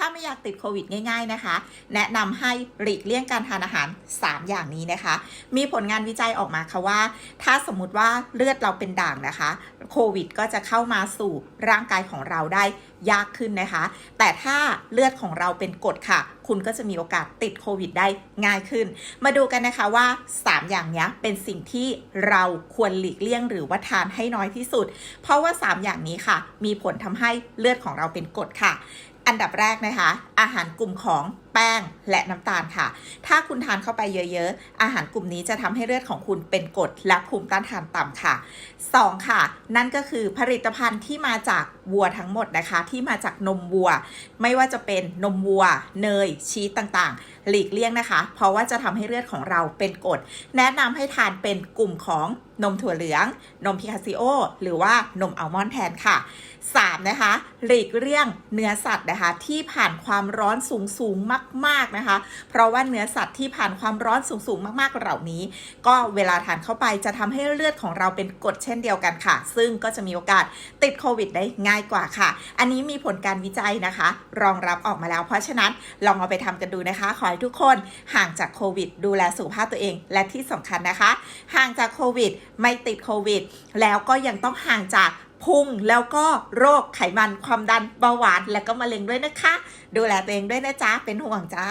ถ้าไม่อยากติดโควิดง่าย ๆนะคะ แนะนำให้หลีกเลี่ยงการทานอาหาร 3 อย่างนี้นะคะ มีผลงานวิจัยออกมาค่ะว่า ถ้าสมมุติว่าเลือดเราเป็นด่างนะคะ โควิดก็จะเข้ามาสู่ร่างกายของเราได้ยากขึ้นนะคะ แต่ถ้าเลือดของเราเป็นกรดค่ะ คุณก็จะมีโอกาสติดโควิดได้ง่ายขึ้น มาดูกันนะคะว่า 3 อย่างนี้เป็นสิ่งที่เราควรหลีกเลี่ยงหรือว่าทานให้น้อยที่สุด เพราะว่า 3 อย่างนี้ค่ะ มีผลทำให้เลือดของเราเป็นกรดค่ะอันดับแรกนะคะ อาหารกลุ่มของแป้งและน้ำตาลค่ะ ถ้าคุณทานเข้าไปเยอะๆ อาหารกลุ่มนี้จะทำให้เลือดของคุณเป็นกรดและภูมิต้านทานต่ำค่ะ 2 ค่ะ นั่นก็คือผลิตภัณฑ์ที่มาจากวัวทั้งหมดนะคะ ที่มาจากนมวัว ไม่ว่าจะเป็นนมวัว เนยชีสต่างๆ หลีกเลี่ยงนะคะ เพราะว่าจะทำให้เลือดของเราเป็นกรดแนะนำให้ทานเป็นกลุ่มของ นมถั่วเหลือง นมพิคาซิโอ หรือว่านมอัลมอนด์แทนค่ะ 3 นะคะหลีกเลี่ยงเนื้อสัตว์นะคะที่ผ่านความร้อนสูงสูงมาก ๆ นะคะ เพราะว่าเนื้อสัตว์ที่ผ่านความร้อนสูงสูงมากๆเหล่านี้ ก็เวลาทานเข้าไปจะทำให้เลือดของเราเป็นกรดเช่นเดียวกันค่ะ ซึ่งก็จะมีโอกาสติดโควิดได้ง่ายกว่าค่ะ อันนี้มีผลการวิจัยนะคะ รองรับออกมาแล้ว เพราะฉะนั้นลองเอาไปทำกันดูนะคะ ขอให้ทุกคนห่างจากโควิด ดูแลสุขภาพตัวเอง และที่สำคัญนะคะ ห่างจากโควิด ไม่ติดโควิด แล้วก็ยังต้องห่างจากพุงแล้วก็โรคไขมันความดันเบาหวาน และก็มะเร็งด้วยนะคะ ดูแลตัวเองด้วยนะจ๊ะ เป็นห่วงจ้า